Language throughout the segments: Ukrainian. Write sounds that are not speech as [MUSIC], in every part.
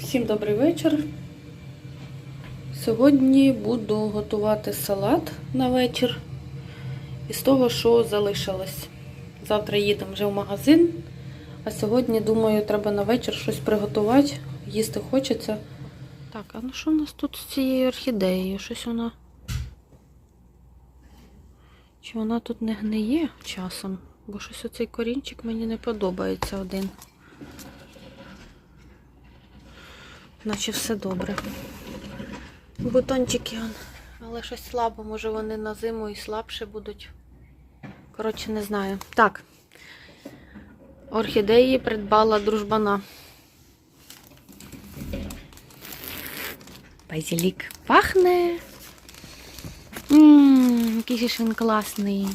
Всім добрий вечір. Сьогодні буду готувати салат на вечір із того, що залишилось. Завтра їдемо вже в магазин, а сьогодні, думаю, треба на вечір щось приготувати. Їсти хочеться. Так, а ну що в нас тут з цією орхідеєю? Щось вона. Чи вона тут не гниє часом? Бо щось оцей корінчик мені не подобається один. Наче все добре. Бутончики, але щось слабо, може вони на зиму і слабше будуть. Коротше, не знаю. Так. Орхідеї придбала дружбана. Базилік пахне. Ммм, який ж він класний.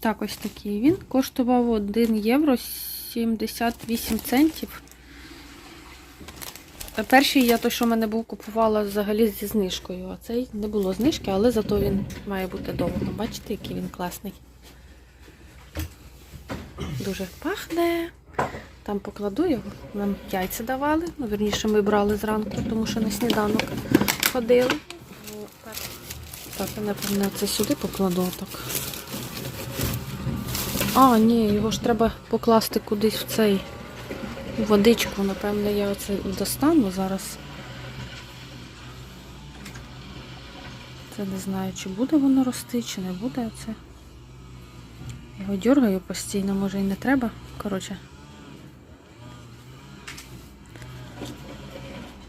Так, ось такий він. Коштував 1 євро 78 центів. Перший я той, що в мене був, купувала взагалі зі знижкою, а цей не було знижки, але зато він має бути довго. Бачите, який він класний. Дуже пахне. Там покладу його. Нам яйця давали. Ну, верніше, ми брали зранку, тому що на сніданок ходили. Так, я, напевно, це сюди покладу так. А, ні, його ж треба покласти кудись в цей водичку. Напевно, я оце достану зараз. Це не знаю, чи буде воно рости, чи не буде це. Його дергаю постійно, може і не треба. Коротше.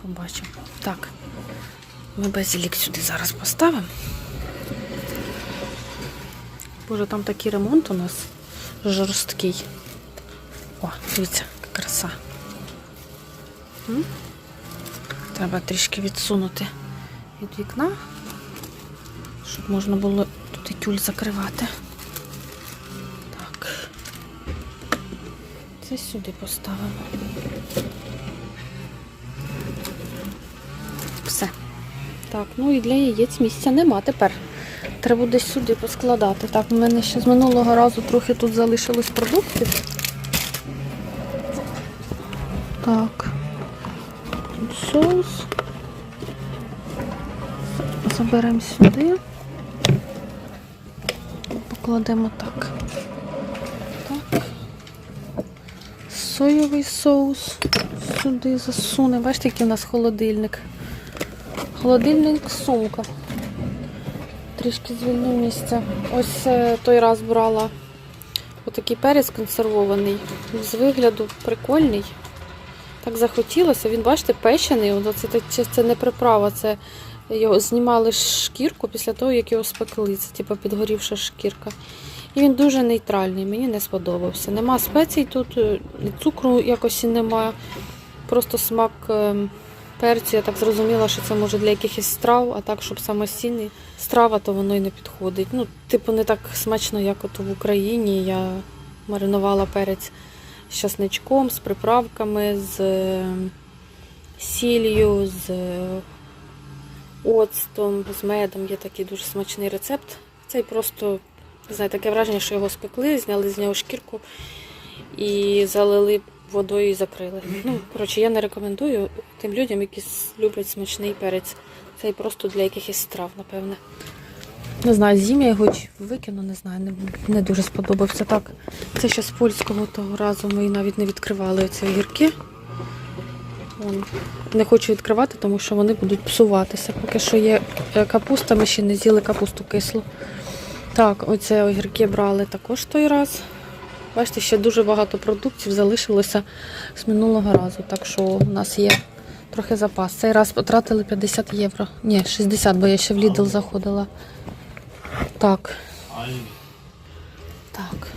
Побачимо. Так. Ми базилік сюди зараз поставимо. Боже, там такий ремонт у нас жорсткий. О, дивіться, краса. Треба трішки відсунути від вікна, щоб можна було тут і тюль закривати. Так. Це сюди поставимо. Все. Так, ну і для яєць місця нема тепер. Треба десь сюди поскладати. Так, у мене ще з минулого разу трохи тут залишилось продуктів. Так. Тут соус. Заберемо сюди. Покладемо так. Так. Соєвий соус сюди засуне. Бачите, який у нас холодильник. Холодильник сумка. Трішки звільню місце. Ось е, той раз брала отакий перець консервований. З вигляду прикольний. Так захотілося. Він, бачите, печений. Це, це, не приправа, це його знімали шкірку після того, як його спекли. Це типу підгорівша шкірка. І він дуже нейтральний, мені не сподобався. Нема спецій тут, е, цукру якось і нема. Просто смак е, перцю. Я так зрозуміла, що це може для якихось страв, а так, щоб самостійний страва, то воно і не підходить. Ну, типу, не так смачно, як от в Україні. Я маринувала перець з часничком, з приправками, з е, сіллю, з е, оцтом, з медом. Є такий дуже смачний рецепт. Цей просто, не знаю, таке враження, що його спекли, зняли з нього шкірку і залили водою і закрили. Ну, коротше, я не рекомендую тим людям, які люблять смачний перець. Цей просто для якихось страв, напевне. Не знаю, з'їм я його викину, не знаю, не, не дуже сподобався. Так, це ще з польського того разу ми навіть не відкривали ці огірки. Вон. Не хочу відкривати, тому що вони будуть псуватися. Поки що є е, капуста, ми ще не з'їли капусту кислу. Так, оце огірки брали також той раз. Бачите, ще дуже багато продуктів залишилося з минулого разу, так що у нас є трохи запас. Цей раз потратили 50 євро. Ні, 60, бо я ще в Lidl заходила. Так. Так.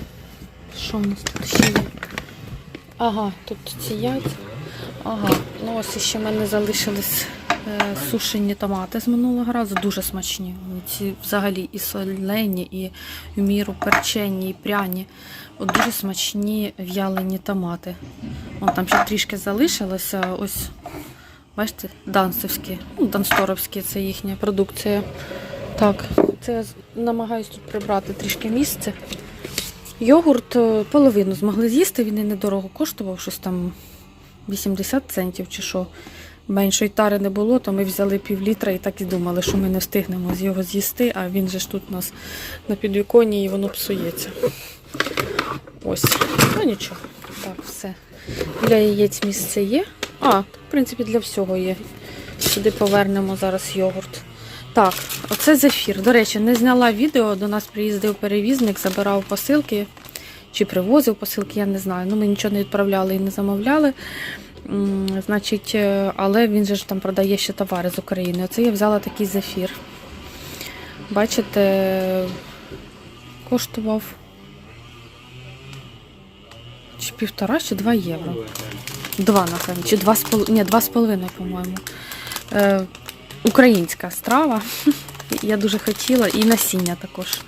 Що в нас тут ще є? Ага, тут ці яйця. Ага, ну ось ще в мене залишились е, сушені томати з минулого разу. Дуже смачні. Ці взагалі і солені, і в міру перчені, і пряні. От дуже смачні в'ялені томати. Вон там ще трішки залишилося. Ось, бачите, данцевські, ну, дансторовські це їхня продукція. Так, це я з- тут прибрати трішки місце. Йогурт е, половину змогли з'їсти, він і недорого коштував, щось там 80 центів чи що. Меншої тари не було, то ми взяли пів літра і так і думали, що ми не встигнемо з його з'їсти, а він же ж тут у нас на підвіконні і воно псується. Ось, ну нічого. Так, все. Для яєць місце є. А, в принципі, для всього є. Сюди повернемо зараз йогурт. Так, оце зефір. До речі, не зняла відео. До нас приїздив перевізник, забирав посилки чи привозив посилки, я не знаю. Ну, ми нічого не відправляли і не замовляли. Значить, е, але він же ж там продає ще товари з України. Оце я взяла такий зефір. Бачите, коштував чи півтора, чи два євро. Два, напевно, чи два з половиною, по-моєму. Українська страва. [LAUGHS] Я дуже хотіла. І насіння також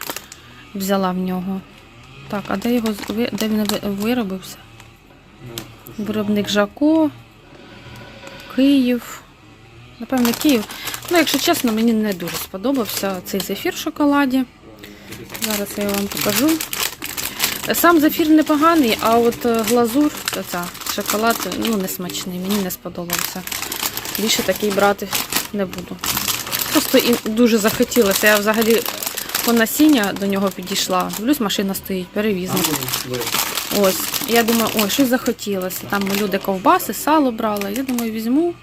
взяла в нього. Так, а де його де він виробився? Виробник Жако, Київ. Напевне, Київ. Ну, якщо чесно, мені не дуже сподобався цей зефір в шоколаді. Зараз я вам покажу. Сам зефір непоганий, а от е, глазур, ця шоколад, ну, не смачний, мені не сподобався. Більше такий брати не буду. Просто і дуже захотілося. Я взагалі по насіння до нього підійшла. Дивлюсь, машина стоїть, перевізник. Ось. Я думаю, ой, щось захотілося. Там люди ковбаси, сало брали. Я думаю, візьму.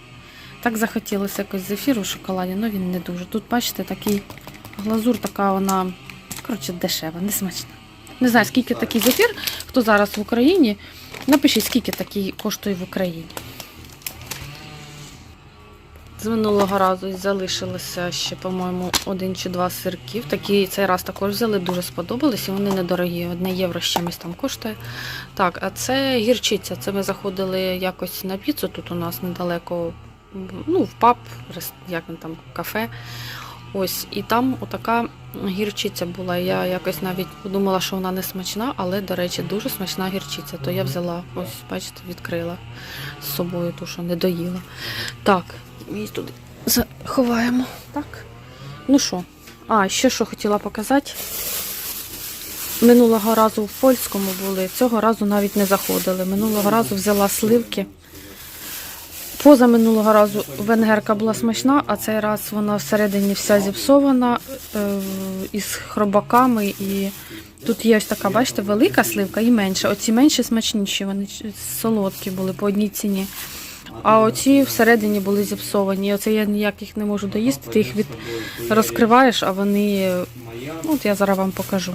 Так захотілося якось зефіру в шоколаді, але він не дуже. Тут, бачите, такий глазур, така вона, коротше, дешева, не смачна. Не знаю, скільки такий зефір, хто зараз в Україні. Напишіть, скільки такий коштує в Україні. З минулого разу залишилося ще, по-моєму, один чи два сирків. Такі цей раз також взяли, дуже сподобались, і вони недорогі. Одне євро з чимось там коштує. Так, а це гірчиця. Це ми заходили якось на піцу тут у нас недалеко, ну, в паб, як він там, кафе. Ось, і там отака гірчиця була. Я якось навіть подумала, що вона не смачна, але, до речі, дуже смачна гірчиця. То я взяла, ось, бачите, відкрила з собою, ту, що не доїла. Так, ми туди заховаємо. Так. Ну що? А, ще що хотіла показати. Минулого разу в польському були, цього разу навіть не заходили. Минулого разу взяла сливки. Поза минулого разу венгерка була смачна, а цей раз вона всередині вся зіпсована е, із хробаками. І тут є ось така, бачите, велика сливка і менша. Оці менші смачніші, вони солодкі були по одній ціні. А оці всередині були зіпсовані. Оце я ніяк їх не можу доїсти. Ти їх від... розкриваєш, а вони. Ну, от я зараз вам покажу.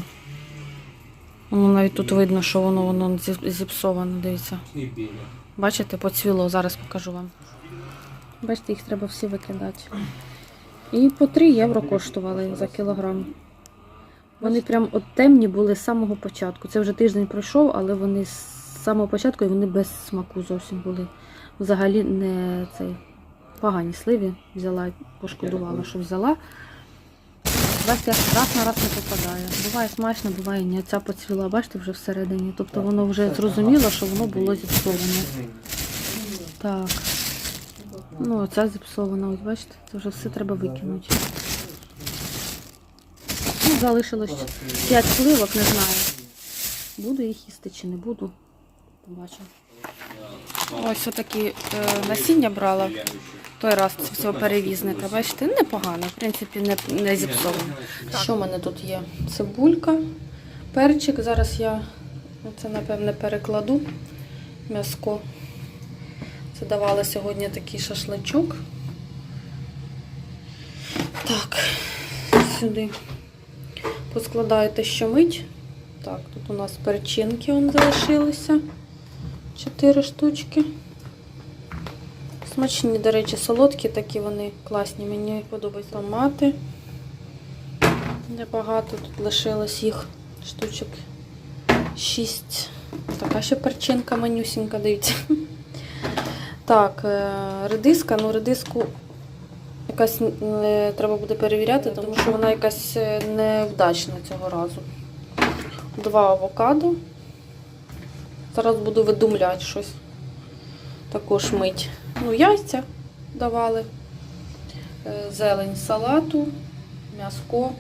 Воно навіть тут видно, що воно, воно зіпсоване, дивіться. Бачите, поцвіло, зараз покажу вам. Бачите, їх треба всі викидати. І по 3 євро коштували за кілограм. Вони прям от темні були з самого початку. Це вже тиждень пройшов, але вони з самого початку і вони без смаку зовсім були. Взагалі не цей погані сливі взяла, пошкодувала, що взяла. Бачите, раз на раз не попадає. Буває смачно, буває ні. Ця поцвіла, бачите, вже всередині. Тобто воно вже зрозуміло, що воно було зіпсоване. Так. Ну, оця зіпсована, ось бачите, це вже все треба викинути. Ну, залишилось 5 сливок, не знаю. Буду їх їсти чи не буду. Побачимо. Ось отакі е, насіння брала. Той раз цього перевізника. Бачите, непогано, в принципі, не, не зіпсовано. Що в мене тут є? Цибулька, перчик. Зараз я це, напевне, перекладу м'яско. Це давала сьогодні такий шашличок. Так, сюди поскладаю те, що мить. Так, тут у нас перчинки залишилися. Чотири штучки. Смачні, до речі, солодкі такі вони класні. Мені подобаються томати. Небагато тут лишилось їх штучок. Шість. Така ще перчинка манюсінька, дивіться. Так, е, редиска, ну редиску якась е, треба буде перевіряти, тому що вона якась е, невдачна цього разу. Два авокадо. Зараз буду видумляти щось. Також мить. Ну, яйця давали, е, зелень салату, м'яско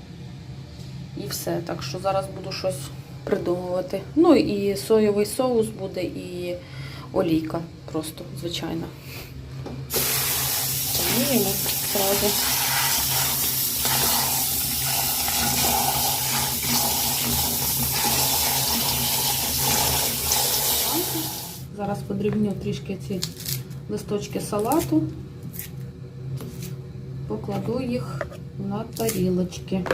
і все. Так що зараз буду щось придумувати. Ну і соєвий соус буде, і олійка. просто звичайна. Поміємо Зараз подрібню трішки ці листочки салату, покладу їх на тарілочки.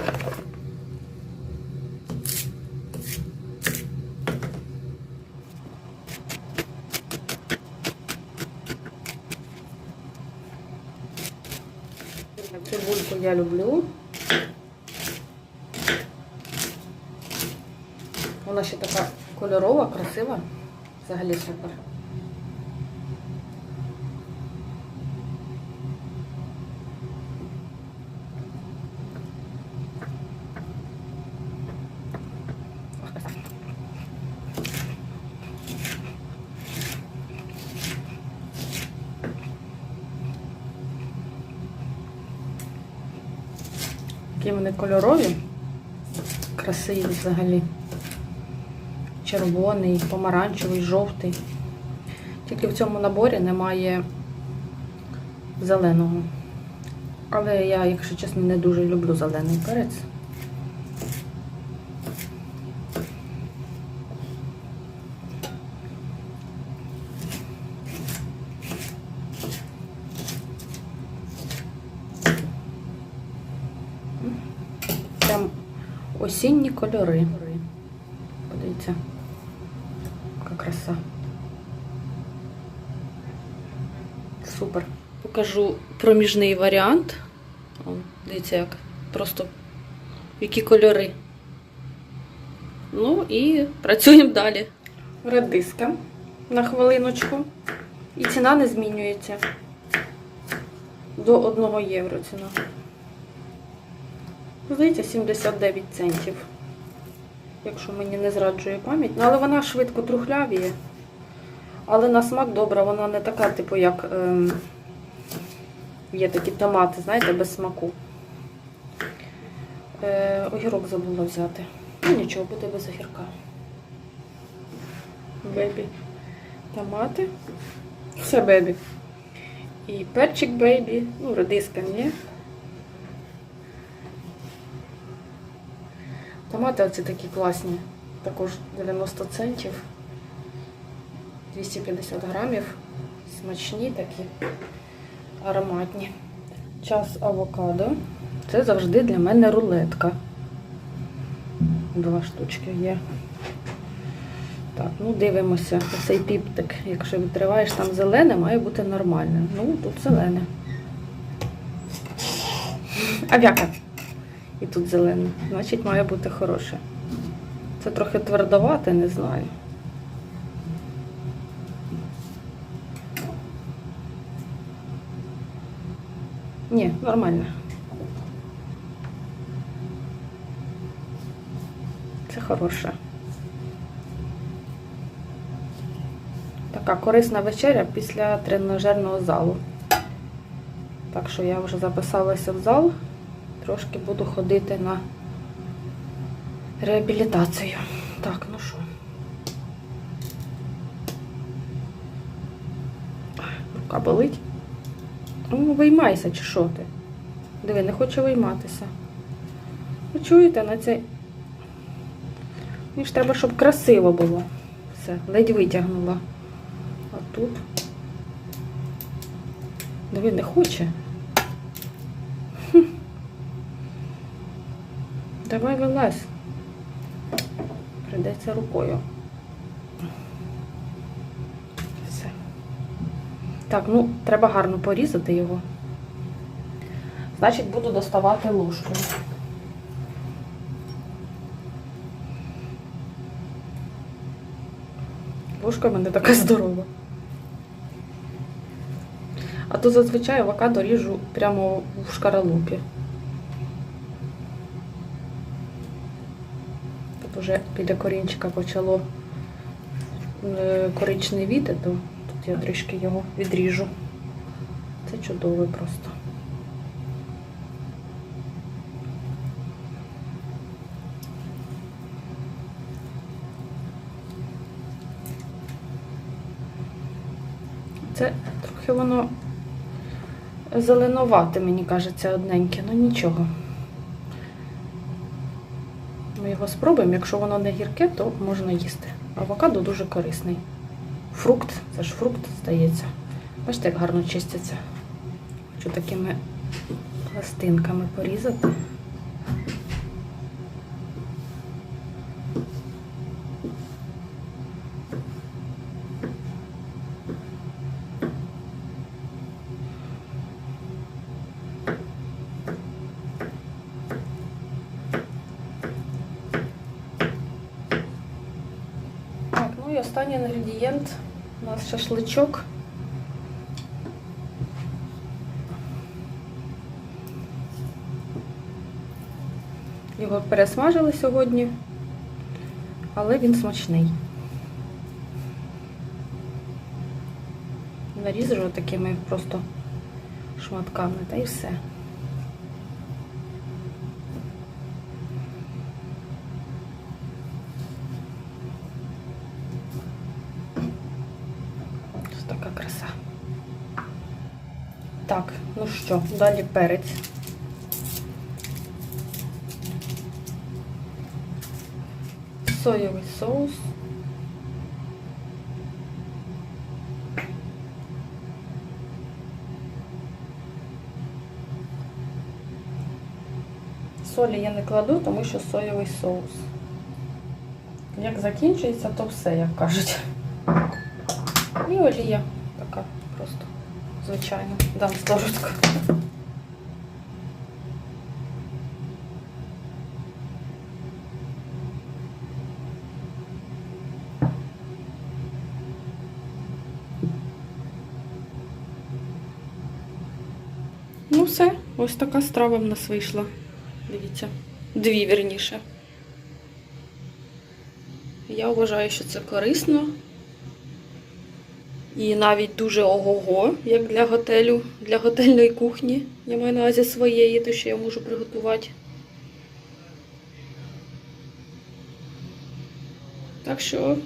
Цибульку я люблю. Вона ще така кольорова, красива. Взагалі супер. Які вони кольорові, красиві взагалі. Червоний, помаранчевий, жовтий. Тільки в цьому наборі немає зеленого. Але я, якщо чесно, не дуже люблю зелений перець. Прям осінні кольори. Подивіться, краса. Супер. Покажу проміжний варіант. О, дивіться, як просто які кольори. Ну і працюємо далі. Редиска на хвилиночку. І ціна не змінюється. До 1 євро ціна. Здається, 79 центів. Якщо мені не зраджує пам'ять. Ну, але вона швидко трухлявіє. Але на смак добра, вона не така, типу, як ем, є такі томати, знаєте, без смаку. Е, огірок забула взяти. Ну нічого, буде без огірка. Бебі. Томати. Все бебі. І перчик бейбі. Ну, редиска ні. Томати оці такі класні. Також 90 центів. 250 грамів. Смачні такі, ароматні. Час авокадо. Це завжди для мене рулетка. Два штучки є. Так, ну дивимося. Цей піптик, якщо відкриваєш, там зелене, має бути нормальне. Ну, тут зелене. Авіака. І тут зелене. Значить, має бути хороше. Це трохи твердовате, не знаю. Ні, нормально. Це хороше. Така корисна вечеря після тренажерного залу. Так що я вже записалася в зал. Трошки буду ходити на реабілітацію. Так, ну що. Рука болить. Ну, виймайся, чи що ти? Диви, не хоче вийматися. Ви чуєте на цей. Мені ж треба, щоб красиво було. Все, ледь витягнула. А тут. Диви, не хоче. Давай вилазь. Придеться рукою. Все. Так, ну, треба гарно порізати його. Значить, буду доставати ложкою. Ложка в мене така здорова. А то зазвичай авокадо ріжу прямо в шкаралупі. Уже біля корінчика почало е, коричневіти, то тут я трішки його відріжу. Це чудово просто. Це Трохи воно зеленувате, мені кажеться, одненьке, ну нічого. Ми його спробуємо. Якщо воно не гірке, то можна їсти. Авокадо дуже корисний. Фрукт, це ж фрукт, здається. Бачите, як гарно чистяться. Хочу такими пластинками порізати. Так, ну і останній інгредієнт у нас шашличок. Його пересмажили сьогодні, але він смачний. Нарізаю такими просто шматками та й все. Ось така краса. Так, ну що, далі перець. Соєвий соус. Солі я не кладу, тому що соєвий соус. Як закінчується, то все, як кажуть. І олія така просто звичайно. Дам ложечку. Ну все, ось така страва в нас вийшла. Дивіться. Дві вірніше. Я вважаю, що це корисно. І навіть дуже ого-го, як для готелю, для готельної кухні. Я маю на увазі своєї, те, що я можу приготувати. Так що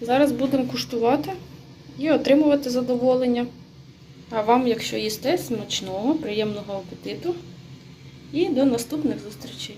зараз будемо куштувати і отримувати задоволення. А вам, якщо їсте, смачного, приємного апетиту і до наступних зустрічей!